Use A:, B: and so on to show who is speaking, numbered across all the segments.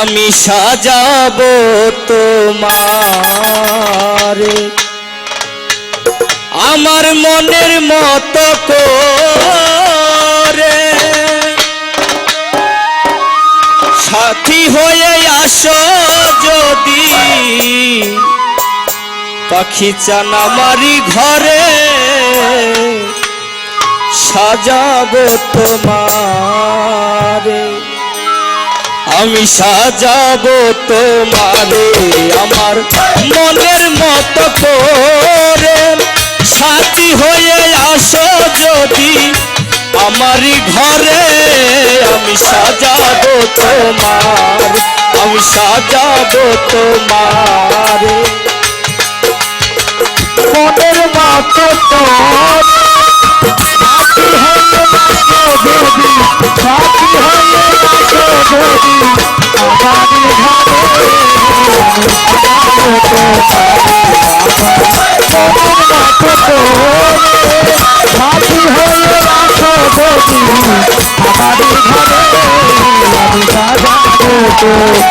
A: আমি সাজাবো তোমার। আমার মনের মতো করে। সাথী হয়ে আসো। পাখি চান আমারই ঘরে, সাজাবো তোমারে। আমি সাজাবো তোমারে, আমার মনের মতো করে। সাথী হয়ে আসো যদি আমারই ঘরে, আমি সাজাবো তোমার, আমি সাজাবো তোমারে।
B: মনের মতো সাথী হয়ে আমারই ঘরে আমি সাজাবো তোমারে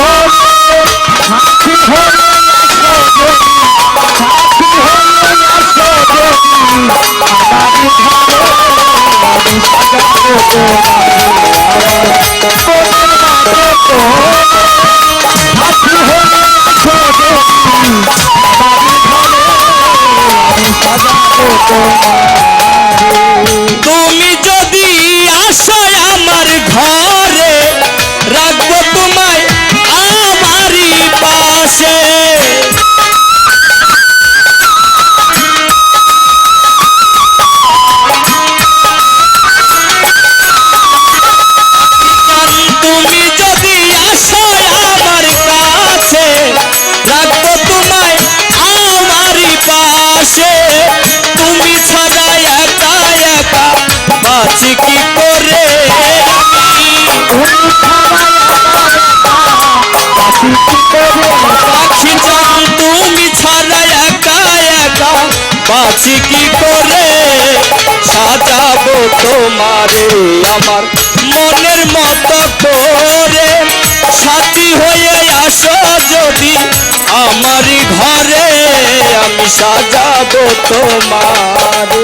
B: মতো
A: আমার মনের মতো করে সাথী হয়ে আসো যদি আমারই ঘরে আমি সাজাবো তোমারে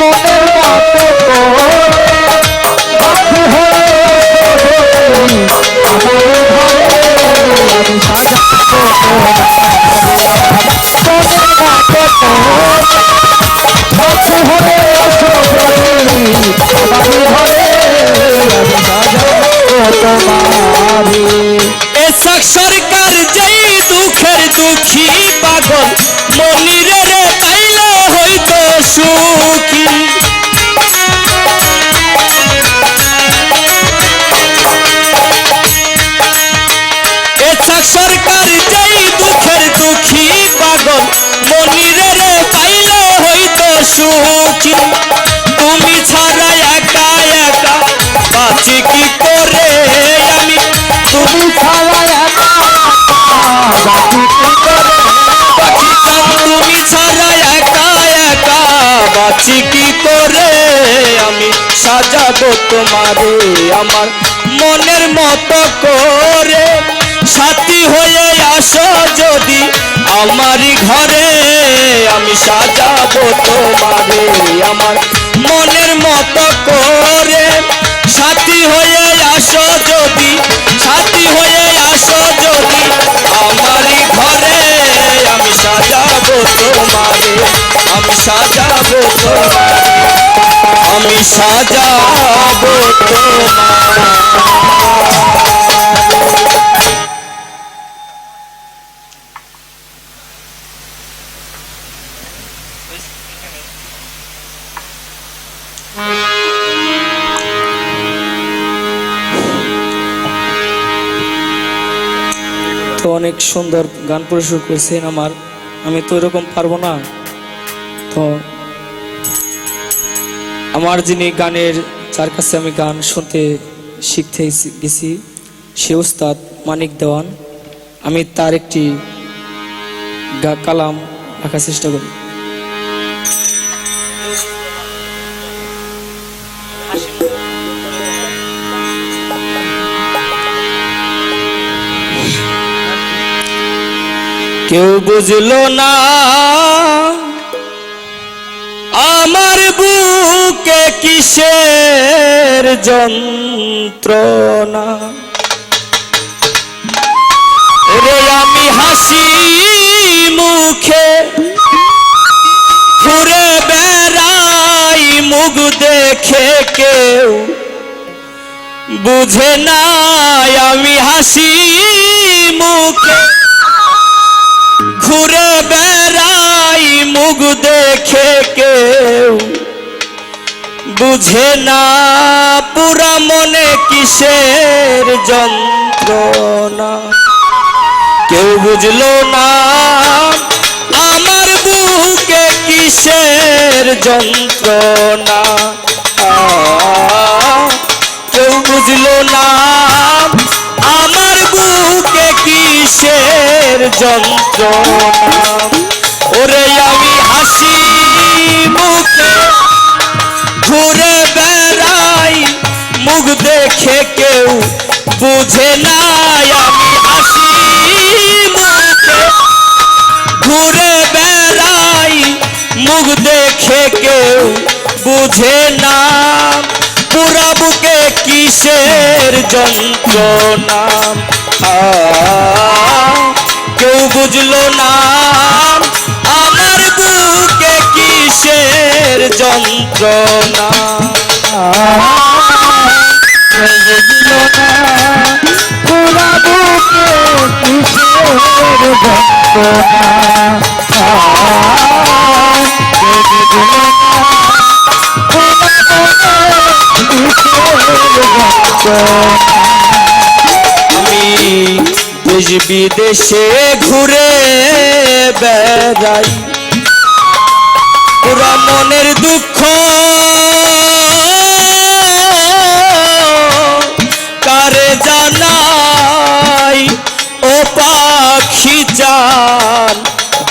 B: মনের মতো আমার সাজাবো তোমারে।
A: এসক সরকার যেই দুঃখের দুঃখী পাগল মনিরে রে পাইলে হইতো সুখী। এসক সরকার যেই দুঃখের দুঃখী পাগল মনিরে রে পাইলে সুখী। বাঁচি কি করে আমি
B: তুমি ছাড়া একা বাকি কি করে
A: পাখি তুমি ছাড়া একা একা। বাঁচি কি করে আমি? সাজাবো তোমারে আমার মনের মতো করে। সাথী হয়ে আসো যদি আমারই ঘরে আমি সাজাবো তোমারে আমার সাজাবো আমি সাজাবো
C: তো অনেক সুন্দর গান পরিবেশন করছেন আমার। আমি তো এরকম পারব না। তো আমার যিনি গানের, যার কাছে আমি গান শুনতে শিখতে গেছি, সে উস্তাদ মানিক দেওয়ান। আমি তার একটি কালাম রাখার চেষ্টা করি।
A: কেউ বুঝলো না আমার বুকে কিসের যন্ত্রণা? রে আমি হাসি মুখে ঘুরে বেড়াই, মুখ দেখে কেউ বুঝে নাই। আমি হাসি মুখে ঘুরে বেড়াই মুখ দেখে কেউ। বুঝে না পুরা মনে কিসের যন্ত্রণা। কেউ বুঝলো না আমার বুকে কিসের যন্ত্রণা। কেউ বুঝলো না আমার বুকে কিসের যন্ত্রণা। ওরে আমি হাসি মুখে। ঘুরে বেড়াই, মুখ দেখে কেউ বুঝে নাই আমি হাসি মুখে। ঘুরে বেড়াই, মুখ দেখে কেউ বুঝে না। পুরা বুকে কিসের যন্ত্রণা? কেউ বুঝলো না। কিসের যন্ত্রণা?
B: পুরা কিসের
A: আমি দেশ বিদেশে ঘুরে বেড়াই।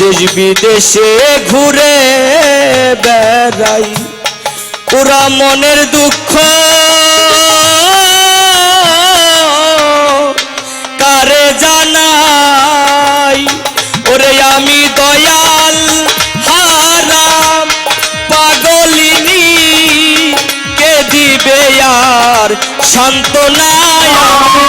A: দেশ বিদেশে ঘুরে বেড়াই। পুরা মনের দুঃখ কারে জানাই? ওরে আমি দয়াল, হারাম, পাগলিনী, কে দিবে আর সান্ত্বনায়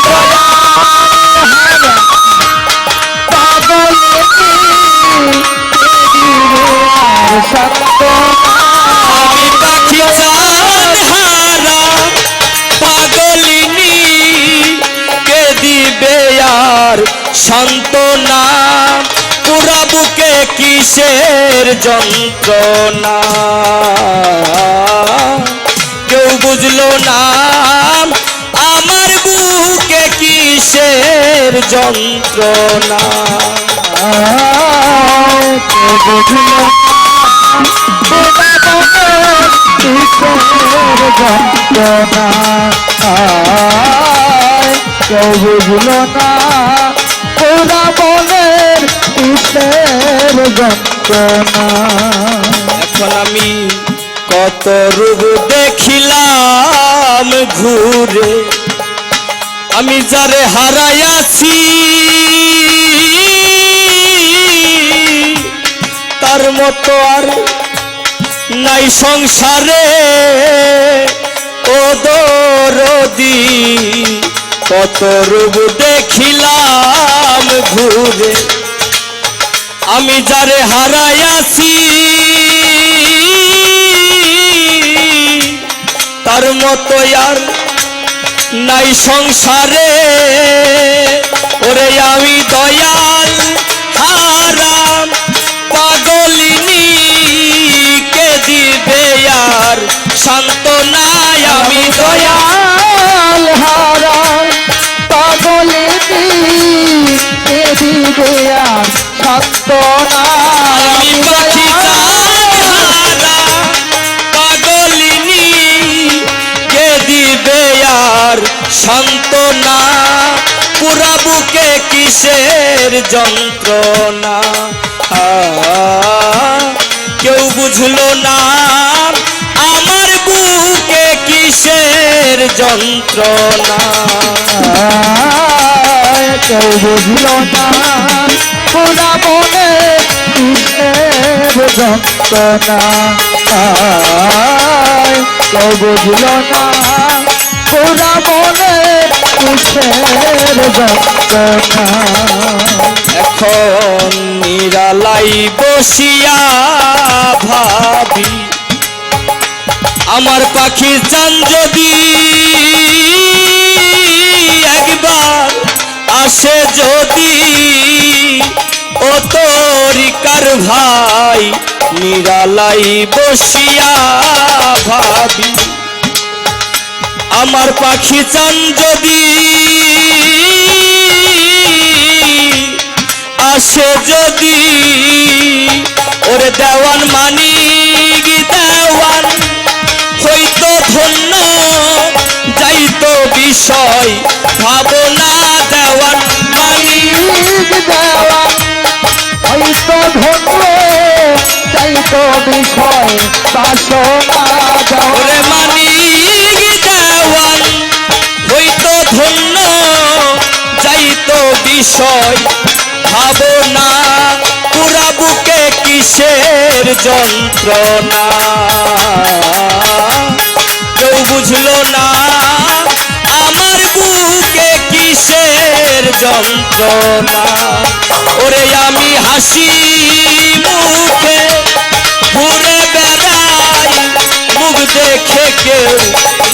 A: যন্ত্রণা। কেউ বুঝলো না আমার বুকে কিসের যন্ত্রণা।
B: কেউ বুঝলো না ওরা বলের কিসের যন্ত্রণা।
A: এখন আমি কত রূপ দেখিলাম ঘুরে। আমি যারে হারাইয়াছি, তার মতো আর নাই সংসারে। ও দরদি, কত রূপ দেখিলাম আমি যারে হারাইয়াছি, তার মতো আর নাই সংসারে। ওরে আমি দয়াল, হারাম, পাগলিনী, কে দিবে আর? শান্ত নাই আমি দয়াল। যন্ত্রণা। কেউ বুঝলো না, আমার বুকে কিসের যন্ত্রণা?
B: কেউ বুঝল না পুরা মনে কিসের যন্ত্রণা? কেউ বুঝল না পুরা মনে কিসের যন্ত্রণা
A: এখন নিরালাই বসিয়া ভাবি, আমার পাখি চান যদি একবার আসে যদি, ও তরিকার ভাই, নিরালাই বসিয়া ভাবি। আমার পাখি চান যদি আসে যদি ওরে দেওয়ান মানি দেওয়ান হইতো ধন্য যাইতো বিষয় ভাবনা দেওয়ান মানি
B: দেওয়া হয়তো ধন্য তাই তো বিষয় বাসনা
A: বিষয় ভাবনা পুরা বুকে কিসের যন্ত্রণা? কেউ বুঝলো না, আমার বুকে কিসের যন্ত্রণা? ওরে আমি হাসি মুখে ঘুরে বেড়াই, মুখ দেখে কেউ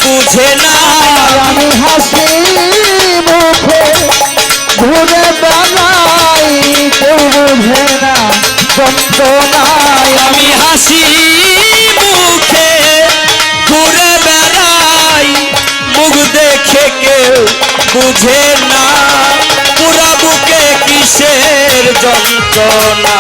A: বুঝে না।
B: আমি হাসি ঘুরে বেড়াই, কেউ বুঝে না, যন্ত্রণায়
A: আমি হাসি মুখে ঘুরে বেড়াই, মুখ দেখে কেউ বুঝে না, পুরা বুকে কিসের যন্ত্রণা?